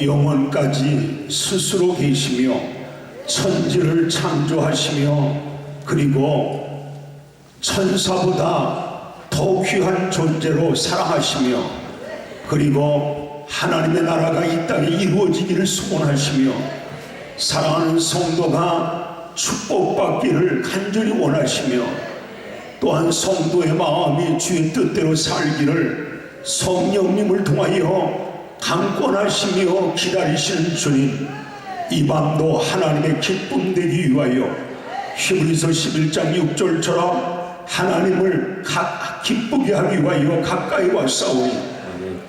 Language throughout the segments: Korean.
영원까지 스스로 계시며 천지를 창조하시며 그리고 천사보다 더 귀한 존재로 사랑하시며 그리고 하나님의 나라가 이 땅에 이루어지기를 소원하시며 사랑하는 성도가 축복받기를 간절히 원하시며 또한 성도의 마음이 주의 뜻대로 살기를 성령님을 통하여 강권하시며 기다리시는 주님 이 밤도 하나님의 기쁨 되기 위하여 히브리서 11장 6절처럼 하나님을 가, 기쁘게 하기 위하여 가까이 왔사오니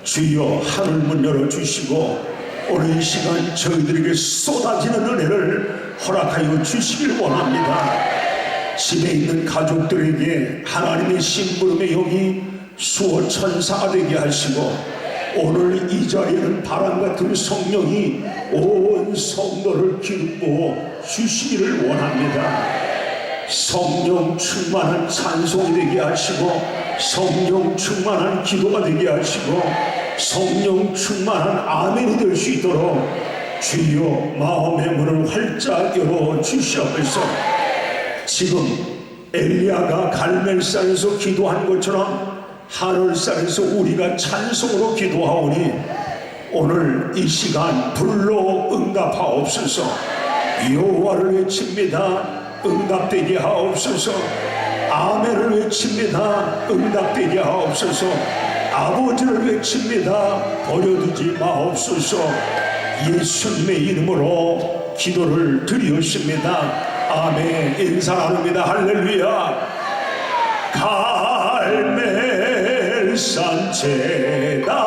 주여 하늘 문 열어주시고 오늘 이 시간 저희들에게 쏟아지는 은혜를 허락하여 주시길 원합니다. 집에 있는 가족들에게 하나님의 심부름의 영이 수호 천사가 되게 하시고 오늘 이 자리에는 바람 같은 성령이 온 성도를 기쁘어 주시기를 원합니다. 성령 충만한 찬송이 되게 하시고 성령 충만한 기도가 되게 하시고 성령 충만한 아멘이 될 수 있도록 주여 마음의 문을 활짝 열어 주시옵소서. 지금 엘리야가 갈멜산에서 기도한 것처럼 하늘산에서 우리가 찬송으로 기도하오니 오늘 이 시간 불로 응답하옵소서. 여호와를 외칩니다. 응답되게 하옵소서. 아멘을 외칩니다. 응답되게 하옵소서. 아버지를 외칩니다. 버려두지 마옵소서. 예수님의 이름으로 기도를 드리옵습니다. 아멘. 인사 나눕니다. 할렐루야. 갈멜 산 재단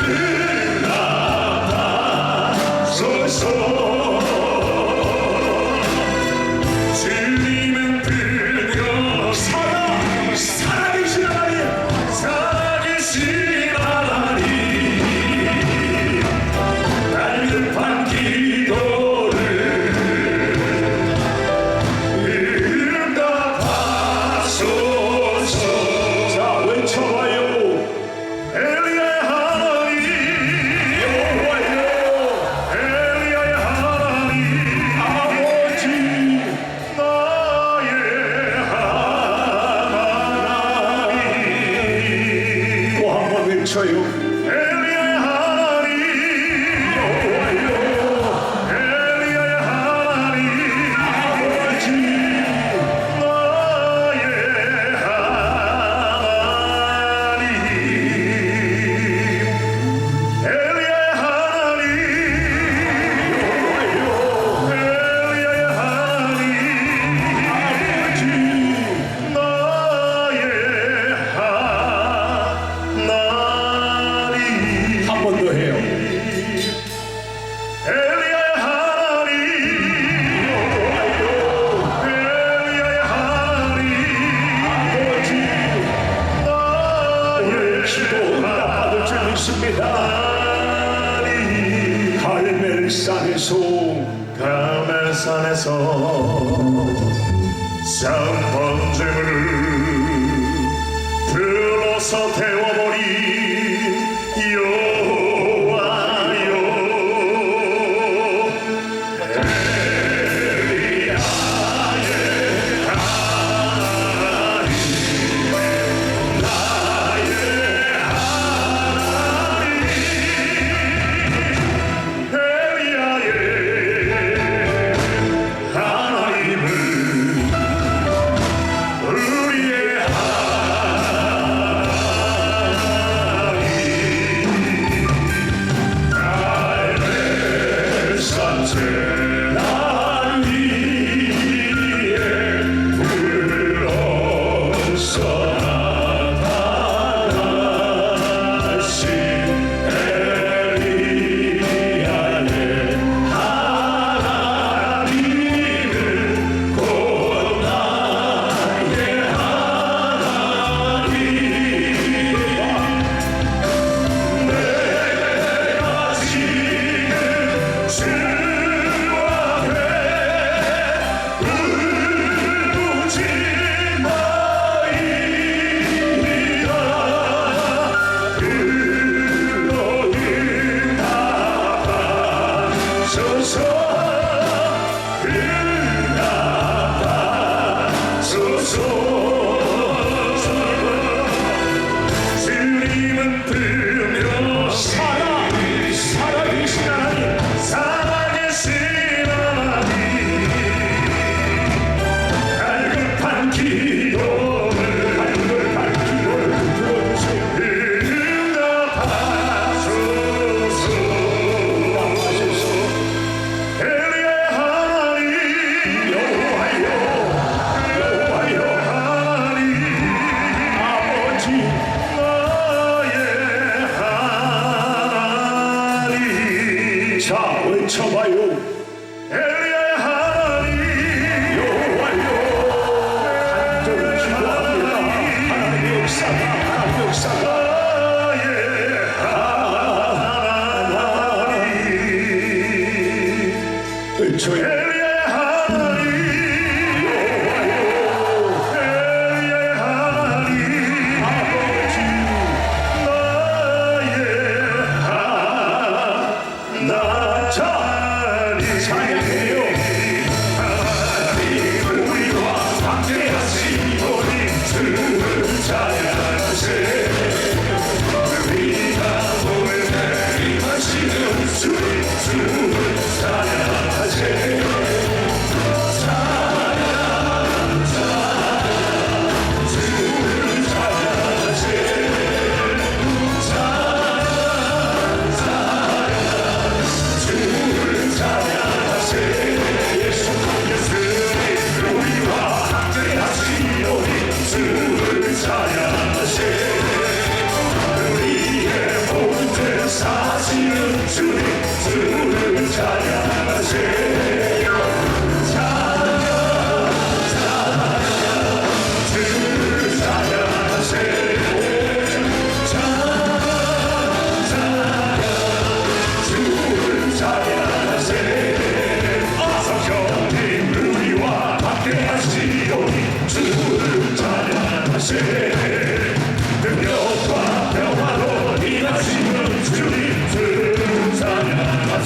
Yeah. 한번 sam번제물을 불러서 태워 하나님의 역사 하나님의 역사 하나님 저의